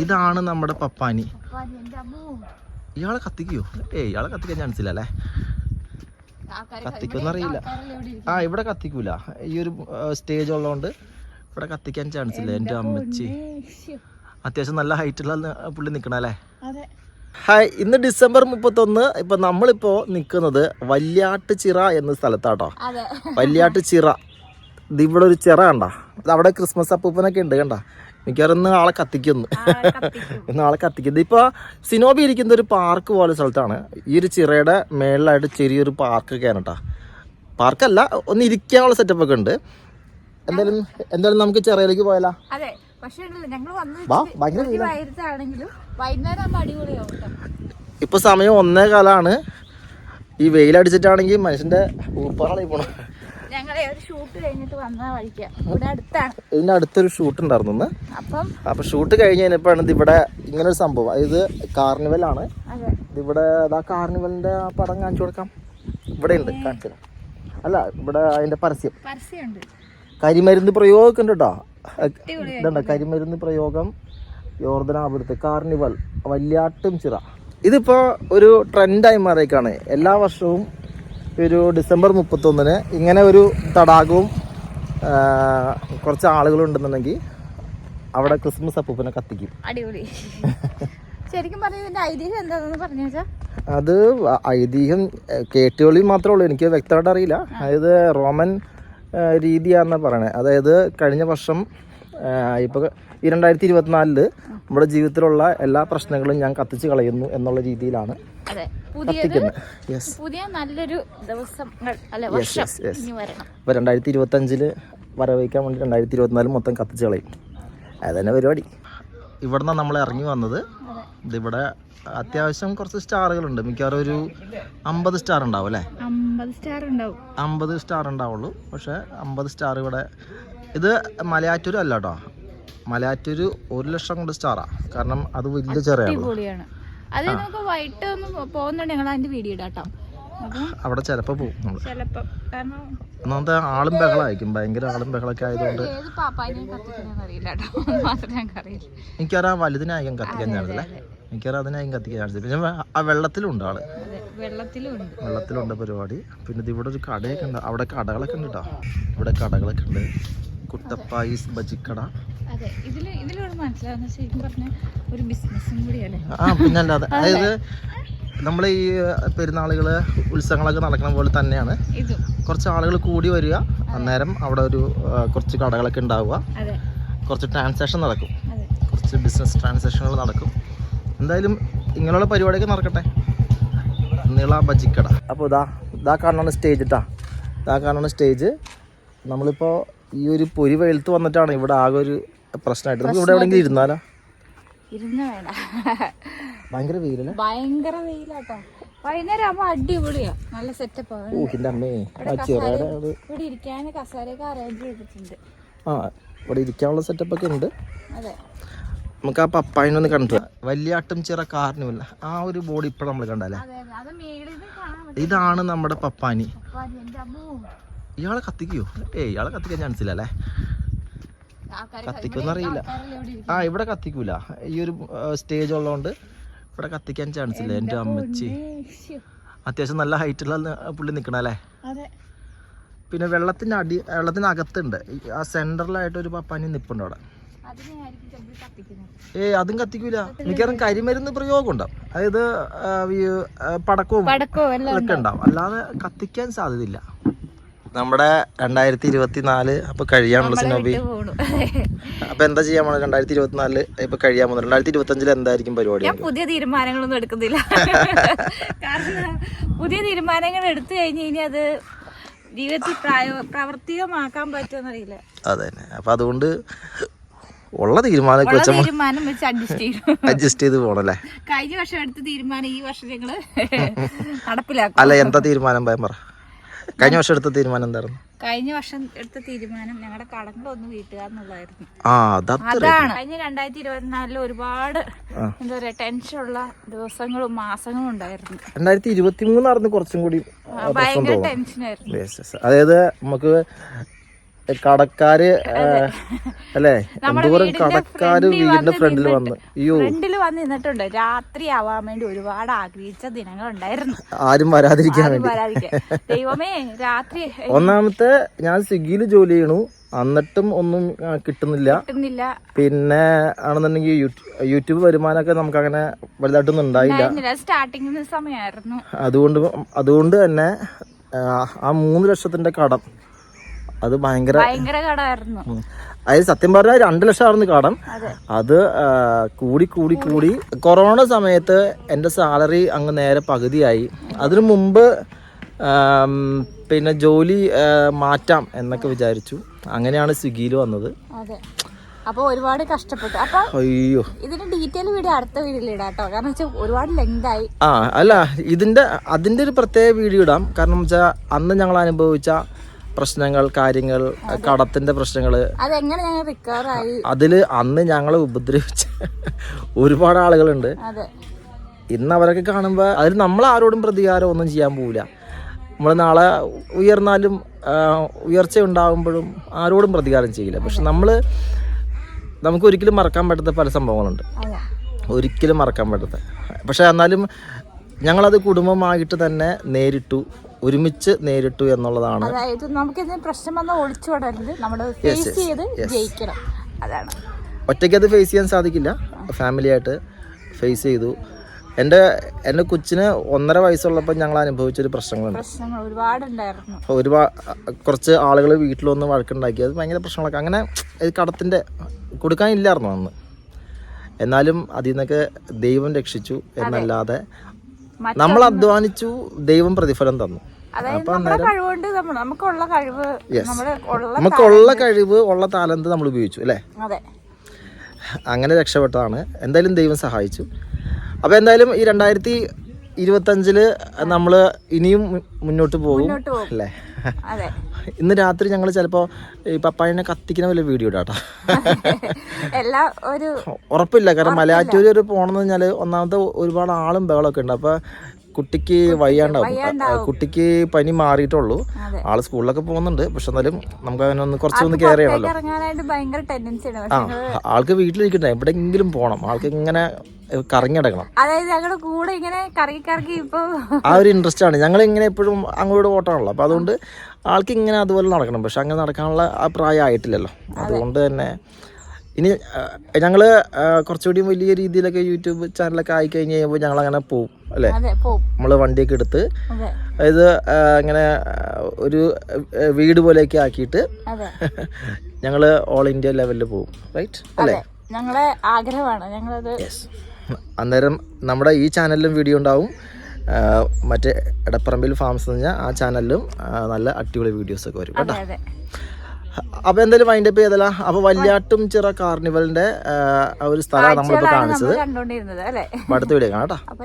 ഇതാണ് നമ്മുടെ പപ്പാനി. ഇയാളെ കത്തിക്കോ? ഏയ് ഇയാളെ കത്തിക്കാൻ ചാൻസ് ഇല്ല അല്ലേ? ആൾക്കാര് കത്തിക്കുമെന്ന് അറിയില്ല. ആ ഇവിടെ കത്തിക്കൂല. ഈ ഒരു സ്റ്റേജ് ഉള്ളതുകൊണ്ട് ഇവിടെ കത്തിക്കാൻ ചാൻസ് ഇല്ല എന്റെ അമ്മച്ചി. അത്യാവശ്യം നല്ല ഹൈറ്റുള്ള പുള്ളി നിൽക്കണം അല്ലേ? അതെ. ഹായ് ഇന്ന് ഡിസംബർ മുപ്പത്തൊന്ന് ഇപ്പൊ നമ്മളിപ്പോ നിൽക്കുന്നത് വല്യാട്ട് ചിറ എന്ന സ്ഥലത്താട്ടോ. വല്യാട്ട് ചിറ ഇത് ഇവിടെ ഒരു ചിറ കണ്ട. അവിടെ ക്രിസ്മസ് അപ്പൂപ്പനൊക്കെ ഉണ്ട് കണ്ട. മിക്കവാറും ഇന്ന് ആളെ കത്തിക്കുന്നു. ഇന്ന് ആളെ കത്തിക്കുന്നത് ഇപ്പൊ സിനോബി ഇരിക്കുന്ന ഒരു പാർക്ക് പോലെ സ്ഥലത്താണ്. ഈ ഒരു ചിറയുടെ മേളിലായിട്ട് ചെറിയൊരു പാർക്കൊക്കെയാണ് കേട്ടോ. പാർക്കല്ല ഒന്ന് ഇരിക്കാനുള്ള സെറ്റപ്പ് ഒക്കെ ഉണ്ട്. എന്തായാലും എന്തായാലും നമുക്ക് ചെറിയിലേക്ക് പോയാലോ. ഇപ്പൊ സമയം ഒന്നേ കാലാണ് ഈ വെയിലടിച്ചിട്ടാണെങ്കിൽ മനുഷ്യന്റെ ഊപ്പാളായി പോണം. കഴിഞ്ഞിട്ട് വന്ന വഴിക്കാ. ഇവിടെ അടുത്താണ്. ഇതിന്റെ അടുത്തൊരു ഷൂട്ട് ഉണ്ടായിരുന്നു അപ്പം അപ്പൊ ഷൂട്ട് കഴിഞ്ഞ് കഴിഞ്ഞപ്പോഴാണ് ഇവിടെ ഇങ്ങനെ ഒരു സംഭവം. ഇത് കാർണിവൽ ആണ് ഇവിടെ അതാ കാർണിവലിന്റെ ആ പടം കാണിച്ചു കൊടുക്കാം. ഇവിടെ ഉണ്ട് കാണിച്ചു അല്ല ഇവിടെ അതിന്റെ പരസ്യം. കരിമരുന്ന് പ്രയോഗമൊക്കെ ഉണ്ട് കേട്ടോ. ഇതുണ്ട് കരിമരുന്ന് പ്രയോഗം യോർദനാപുരത്ത് കാർണിവൽ വല്യാട്ടും ചിറ. ഇതിപ്പോ ഒരു ട്രെൻഡായി മാറിയേക്കാണ്. എല്ലാ വർഷവും ഒരു ഡിസംബർ മുപ്പത്തൊന്നിന് ഇങ്ങനെ ഒരു തടാകവും ആ, കുറച്ച് ആളുകളുണ്ടെന്നുണ്ടെങ്കിൽ അവിടെ ക്രിസ്മസ് അപ്പൂപ്പനെ കത്തിക്കും. അടിപൊളി. ശരിക്കും ഐതിഹ്യം എന്താണെന്ന് പറഞ്ഞു അത് ഐതിഹ്യം കേട്ടുകളിൽ കേട്ടുകളി മാത്രമേ ഉള്ളൂ. എനിക്ക് വ്യക്തമായിട്ട് അറിയില്ല. അതായത് റോമൻ രീതിയാണെന്നാണ് രീതിയാണെന്ന് പറയണേ. അതായത് കഴിഞ്ഞ വർഷം ഏഹ്, ഇപ്പൊ ഈ രണ്ടായിരത്തി ഇരുപത്തിനാലിൽ നമ്മുടെ ജീവിതത്തിലുള്ള എല്ലാ പ്രശ്നങ്ങളും ഞാൻ കത്തിച്ച് കളയുന്നു എന്നുള്ള രീതിയിലാണ് പുതിയ നല്ലൊരു ദിവസങ്ങൾ രണ്ടായിരത്തി ഇരുപത്തി അഞ്ചിൽ വരവേക്കാൻ വേണ്ടി രണ്ടായിരത്തി ഇരുപത്തിനാല് മൊത്തം കത്തിച്ച് കളയും. അതന്നെ പരിപാടി. ഇവിടുന്ന് നമ്മൾ ഇറങ്ങി വന്നത്. ഇതിവിടെ അത്യാവശ്യം കുറച്ച് സ്റ്റാറുകളുണ്ട്. മിക്കവാറും ഒരു അമ്പത് സ്റ്റാർ ഉണ്ടാവും അല്ലേ? അമ്പത് സ്റ്റാർ ഉണ്ടാവും അമ്പത് സ്റ്റാർ ഉണ്ടാവുള്ളൂ പക്ഷെ അമ്പത് സ്റ്റാർ ഇവിടെ ഇത് മലയാറ്റൂർ അല്ല കേട്ടോ മലയാറ്റൂർ ഒരു ലക്ഷം കൊണ്ട് സ്റ്റാറാ. കാരണം അത് വലിയ ചെറിയാണ് അത് നമുക്ക് വൈകിട്ട് ഒന്ന് പോകുന്നുണ്ട് ഞങ്ങൾ അതിന്റെ വീഡിയോ ഇടാട്ടോ. അവിടെ ചെലപ്പോ പോകും ഒന്നാമത്തെ ആളും ബഹളമായിരിക്കും. ഭയങ്കര ആളും ബഹളൊക്കെ ആയതുകൊണ്ട്. എനിക്കറിയാം വലുതിനായിരിക്കും കത്തിക്കാൻ ചാൻസ് അല്ലേ? എനിക്കറിയാം അതിനായിരിക്കും കത്തിക്കാൻ ചാൻസ്. പിന്നെ ആ വെള്ളത്തിലുണ്ട് ആൾ. വെള്ളത്തിലുണ്ട്. പരിപാടി. പിന്നെ ഇവിടെ ഒരു കടയൊക്കെ ഉണ്ട്. അവിടെ കടകളൊക്കെ ഉണ്ട് കേട്ടോ ഇവിടെ കടകളൊക്കെ ഉണ്ട്. കുട്ടപ്പായിസ് ബജിക്കട. അതെ ഇതിൽ ഇതിലൂടെ മനസ്സിലാവുന്ന ശരിക്കും പറഞ്ഞ ഒരു ബിസിനസ്സും കൂടിയല്ലേ? ആ പിന്നല്ലാതെ. അതായത് നമ്മൾ ഈ പെരുന്നാളുകൾ ഉത്സവങ്ങളൊക്കെ നടക്കണ പോലെ തന്നെയാണ്. ഇതും. കുറച്ച് ആളുകൾ കൂടി വരിക. അന്നേരം അവിടെ ഒരു കുറച്ച് കടകളൊക്കെ ഉണ്ടാവുക. അതെ. കുറച്ച് ട്രാൻസാക്ഷൻ നടക്കും. അതെ. കുറച്ച് ബിസിനസ് ട്രാൻസാക്ഷനുകൾ നടക്കും. എന്തായാലും ഇങ്ങനെയുള്ള പരിപാടിയൊക്കെ നടക്കട്ടെ. നീള ബജിക്കട. അപ്പോൾ ഇതാ ഇതാ കാണുന്ന സ്റ്റേജ് ഇട്ടാ ഇതാ കാണുന്ന സ്റ്റേജ് നമ്മളിപ്പോൾ ഈ ഒരു പൊരി വെയിലത്ത് വന്നിട്ടാണ് ഇവിടെ ആകെ ഒരു പ്രശ്നമായിട്ട്. നമുക്ക് ഇവിടെ എവിടെയെങ്കിലും ഇരുന്നാലോ? ഇരുന്ന് വേണ്ട ഭയങ്കര വെയിലല്ലേ ഭയങ്കര വെയിലാട്ടോ. വൈകുന്നേരം ആകുമ്പോ അടിപൊളിയാ. നല്ല സെറ്റപ്പ് ഇവിടെ ഇരിക്കാൻ കസേരയൊക്കെ അറേഞ്ച് ചെയ്തിട്ടുണ്ട്. ആ ഇവിടെ ഇരിക്കാനുള്ള സെറ്റപ്പ് ഒക്കെ ഉണ്ട്. അതെ. നമുക്ക് ആ പപ്പായിനൊന്ന് കണ്ടു വലിയാട്ടും ചിറ കാർണിവൽ ആ ഒരു ബോഡി ഇപ്പോൾ നമ്മൾ കണ്ടല്ലേ ഇതാണ് നമ്മുടെ പപ്പാനി. ഇയാളെ കത്തിക്കോ? ഏ ഇയാളെ കത്തിക്കാൻ ചാൻസ് ഇല്ല അല്ലേ? ആൾക്കാര് കത്തിക്കുമെന്ന് അറിയില്ല. ആ ഇവിടെ കത്തിക്കൂല. ഈ ഒരു സ്റ്റേജ് ഉള്ളതുകൊണ്ട് ഇവിടെ കത്തിക്കാൻ ചാൻസ് ഇല്ല എന്റെ അമ്മച്ചി. അത്യാവശ്യം നല്ല ഹൈറ്റുള്ള പുള്ളി നിൽക്കണം അല്ലേ? പിന്നെ വെള്ളത്തിന്റെ അടി വെള്ളത്തിനകത്തുണ്ട്. അകത്തുണ്ട് ആ സെന്ററിലായിട്ട് ഒരു പപ്പാനി നിപ്പുണ്ട് അവിടെ. ഏ അതും കത്തിക്കൂല. മിക്കവാറും കരിമരുന്ന് പ്രയോഗം ഉണ്ടാവും അതായത് പടക്കവും ഉണ്ടാവും. അല്ലാതെ കത്തിക്കാൻ സാധ്യതയില്ല. നമ്മുടെ രണ്ടായിരത്തി ഇരുപത്തി നാല് അപ്പൊ കഴിയാനുള്ള സിനോബി അപ്പൊ എന്താ ചെയ്യാൻ പോണത് രണ്ടായിരത്തി ഇരുപത്തിനാലിൽ ഇപ്പൊ കഴിയാൻ പോകുന്നത് രണ്ടായിരത്തി ഇരുപത്തി അഞ്ചിൽ എന്തായിരിക്കും പരിപാടി? ഞാൻ പുതിയ തീരുമാനങ്ങളൊന്നും എടുക്കുന്നില്ല. കാരണം പുതിയ തീരുമാനങ്ങൾ എടുത്തു കഴിഞ്ഞു കഴിഞ്ഞാൽ അത് ജീവിതത്തിൽ പ്രാവർത്തികമാക്കാൻ പറ്റുമെന്നറിയില്ല. അതെ അപ്പൊ അതുകൊണ്ട് ഉള്ള തീരുമാനമൊക്കെ വെച്ച് തീരുമാനം വെച്ച് അഡ്ജസ്റ്റ് ചെയ്യും അഡ്ജസ്റ്റ് ചെയ്ത് പോണല്ലേ? കഴിഞ്ഞ വർഷം എടുത്ത തീരുമാനം ഈ വർഷം ഞങ്ങൾ നടപ്പിലാക്കും. അല്ല എന്താ തീരുമാനം? പറയാൻ പറ. കഴിഞ്ഞ വർഷം എടുത്ത തീരുമാനം എന്തായിരുന്നു? കഴിഞ്ഞ വർഷം എടുത്ത തീരുമാനം ഞങ്ങളുടെ കടങ്ങളൊന്ന് വീട്ടുക എന്നുള്ളതായിരുന്നു ആ അതാണ്. കഴിഞ്ഞ രണ്ടായിരത്തി ഇരുപത്തിനാലിൽ ഒരുപാട്. എന്താ പറയാ ടെൻഷനുള്ള ദിവസങ്ങളും മാസങ്ങളും ഉണ്ടായിരുന്നു. രണ്ടായിരത്തി ഇരുപത്തി മൂന്നായിരുന്നു കുറച്ചും കൂടി ഭയങ്കര ടെൻഷനായിരുന്നു. അതായത് നമുക്ക് കടക്കാര് അല്ലേ? എന്തോരം കടക്കാര് വീടിന്റെ ഫ്രണ്ടിൽ വന്ന്. അയ്യോ. ഫ്രണ്ടിൽ വന്ന് നിന്നിട്ടുണ്ട്. രാത്രി ആവാൻ വേണ്ടി ഒരുപാട് ആഗ്രഹിച്ച ദിനങ്ങളുണ്ടായിരുന്നു. ആരും വരാതിരിക്കാൻ വേണ്ടി. ദൈവമേ രാത്രി ഒന്നാമത്തെ ഞാൻ സ്വിഗ്ഗിയിൽ ജോലി ചെയ്യണു. എന്നിട്ടും ഒന്നും കിട്ടുന്നില്ല. പിന്നെ ആണെന്നുണ്ടെങ്കിൽ യൂട്യൂ- യൂട്യൂബ് വരുമാനമൊക്കെ നമുക്ക് അങ്ങനെ വലുതായിട്ടൊന്നും ഉണ്ടായില്ല. സ്റ്റാർട്ടിംഗ് സമയമായിരുന്നു. അതുകൊണ്ട് അതുകൊണ്ട് തന്നെ ആ മൂന്ന് ലക്ഷത്തിന്റെ കടം അത് ഭയങ്കര ഭയങ്കര കടമായിരുന്നു. അതായത് സത്യം പറഞ്ഞാൽ രണ്ട് ലക്ഷമായിരുന്നു കടം. അതെ. കൂടി കൂടി കൂടി കൊറോണ സമയത്ത് എന്റെ സാലറി അങ്ങ് നേരെ പകുതിയായി. അതിനു മുമ്പ് പിന്നെ ജോലി മാറ്റാം എന്നൊക്കെ വിചാരിച്ചു. അങ്ങനെയാണ് സ്വിഗ്ഗിയിൽ വന്നത്. അതെ. അപ്പൊ ഒരുപാട് കഷ്ടപ്പെട്ടു. അപ്പോൾ അയ്യോ. ഇതിന്റെ ഡീറ്റെയിൽ വീഡിയോ അടുത്ത വീഡിയോയിൽ ഇടാം കേട്ടോ. കാരണം വെച്ചാൽ ഒരുപാട് ലെങ്ത് ആയി ആ അല്ല ഇതിന്റെ അതിന്റെ ഒരു പ്രത്യേക വീഡിയോ ഇടാം. കാരണം വെച്ചാൽ അന്ന് ഞങ്ങൾ അനുഭവിച്ച പ്രശ്നങ്ങൾ കാര്യങ്ങൾ കടത്തിന്റെ പ്രശ്നങ്ങൾ അതെങ്ങനെ ഞങ്ങൾ റിക്കവർ ആയി? അതിൽ അന്ന് ഞങ്ങളെ ഉപദ്രവിച്ച ഒരുപാട് ആളുകളുണ്ട്. ഇന്ന് അവരൊക്കെ കാണുമ്പോൾ അതിൽ നമ്മൾ ആരോടും പ്രതികാരം ഒന്നും ചെയ്യാൻ പോവില്ല. നമ്മൾ നാളെ ഉയർന്നാലും ഉയർച്ച ഉണ്ടാകുമ്പോഴും ആരോടും പ്രതികാരം ചെയ്യില്ല. പക്ഷെ നമ്മൾ നമുക്ക് ഒരിക്കലും മറക്കാൻ പറ്റാത്ത പല സംഭവങ്ങളുണ്ട്. ഒരിക്കലും മറക്കാൻ പറ്റാത്ത. പക്ഷെ എന്നാലും ഞങ്ങളത് കുടുംബമായിട്ട് തന്നെ നേരിട്ടു. ഒരുമിച്ച് നേരിട്ടു എന്നുള്ളതാണ്. അതായത് നമുക്ക് പ്രശ്നം വന്നാൽ ഒളിച്ചോടരുത് നമ്മൾ ഫേസ് ചെയ്ത് ജയിക്കണം. അതാണ്. ഒറ്റയ്ക്ക് അത് ഫേസ് ചെയ്യാൻ സാധിക്കില്ല. ഫാമിലി ആയിട്ട് ഫേസ് ചെയ്തു. എന്റെ എന്റെ കൊച്ചിന് ഒന്നര വയസ്സുള്ളപ്പോൾ ഞങ്ങൾ അനുഭവിച്ചൊരു പ്രശ്നങ്ങളുണ്ട്. ഒരുപാടുണ്ടായിരുന്നു. ഒരുപാട് കുറച്ച് ആളുകൾ വീട്ടിൽ വന്ന് വഴക്കുണ്ടാക്കി. അത് ഭയങ്കര പ്രശ്നങ്ങളൊക്കെ. അങ്ങനെ ഇത് കൊടുക്കാൻ ഇല്ലായിരുന്നു അന്ന്. എന്നാലും അതിൽ നിന്നൊക്കെ ദൈവം രക്ഷിച്ചു എന്നല്ലാതെ നമ്മൾ അധ്വാനിച്ചു ദൈവം പ്രതിഫലം തന്നു. അതായത് നമ്മുടെ കഴിവുകൊണ്ട് നമ്മൾ നമുക്കുള്ള കഴിവ് നമുക്കുള്ള കഴിവ് ഉള്ള താലന്ത് നമ്മൾ ഉപയോഗിച്ചു അല്ലേ? അതെ. അങ്ങനെ രക്ഷപ്പെട്ടതാണ്. എന്തായാലും ദൈവം സഹായിച്ചു. അപ്പോൾ എന്തായാലും ഈ രണ്ടായിരത്തി ഇരുപത്തഞ്ചിൽ നമ്മൾ ഇനിയും മുന്നോട്ട് പോകും അല്ലേ? ഇന്ന് രാത്രി ഞങ്ങൾ ചിലപ്പോൾ ഈ പപ്പായനെ കത്തിക്കുന്ന വല്ല വീഡിയോ ഇടാട്ടോ എല്ലാ ഒരു ഉറപ്പില്ല കാരണം മലയാറ്റൂർ ഒരു പോകണമെന്ന് പറഞ്ഞാൽ ഒന്നാമത്തെ ഒരുപാട് ആളും ബഹളമൊക്കെ ഉണ്ട്. അപ്പോൾ കുട്ടിക്ക് വയ്യാണ്ടാവും. കുട്ടിക്ക് പനി മാറിയിട്ടുള്ളൂ. ആൾ സ്കൂളിലൊക്കെ പോകുന്നുണ്ട്. പക്ഷെ എന്നാലും നമുക്ക് അതിനൊന്ന് കുറച്ചൊന്ന് കെയർ ചെയ്യണമല്ലോ. ആ ആൾക്ക് വീട്ടിലിരിക്കണ്ട എവിടെയെങ്കിലും പോകണം ആൾക്ക് ഇങ്ങനെ കറങ്ങിടക്കണം അതായത് ഞങ്ങളുടെ കൂടെ ഇങ്ങനെ കറങ്ങി കറങ്ങി ഇപ്പൊ ആ ഒരു ഇൻട്രസ്റ്റ് ആണ്. ഞങ്ങൾ ഇങ്ങനെ എപ്പോഴും അങ്ങോട്ട് ഓട്ടമാണല്ലോ അപ്പൊ അതുകൊണ്ട് ആൾക്ക് ഇങ്ങനെ അതുപോലെ നടക്കണം. പക്ഷെ അങ്ങനെ നടക്കാനുള്ള ആ പ്രായം ആയിട്ടില്ലല്ലോ. അതുകൊണ്ട് തന്നെ ഇനി ഞങ്ങൾ കുറച്ചുകൂടി വലിയ രീതിയിലൊക്കെ യൂട്യൂബ് ചാനലൊക്കെ ആയി കഴിഞ്ഞ് കഴിയുമ്പോൾ ഞങ്ങൾ അങ്ങനെ പോവും. അല്ലേ നമ്മൾ വണ്ടിയൊക്കെ എടുത്ത് അതായത് അങ്ങനെ ഇങ്ങനെ ഒരു വീട് പോലെയൊക്കെ ആക്കിയിട്ട് ഞങ്ങൾ ഓൾ ഇന്ത്യ ലെവലിൽ പോവും റൈറ്റ് അല്ലേ? ഞങ്ങളെ ആഗ്രഹമാണ് ഞങ്ങളത് അന്നേരം നമ്മുടെ ഈ ചാനലിലും വീഡിയോ ഉണ്ടാവും. മറ്റേ എടപ്പറമ്പിൽ ഫാംസ് എന്ന് പറഞ്ഞാൽ ആ ചാനലിലും നല്ല അടിപൊളി വീഡിയോസ് ഒക്കെ വരും കേട്ടോ. അപ്പോൾ എന്തായാലും വൈൻഡപ്പ് ചെയ്തല്ല അപ്പോൾ വല്യാട്ടും ചിറ കാർണിവലിന്റെ ഒരു സ്ഥലമാണ് നമ്മളിപ്പോൾ കാഴ്ചകളാണ് കാണിച്ചത്. അല്ലേ? അടുത്ത വീഡിയോ കാണാം കേട്ടോ. അപ്പൊ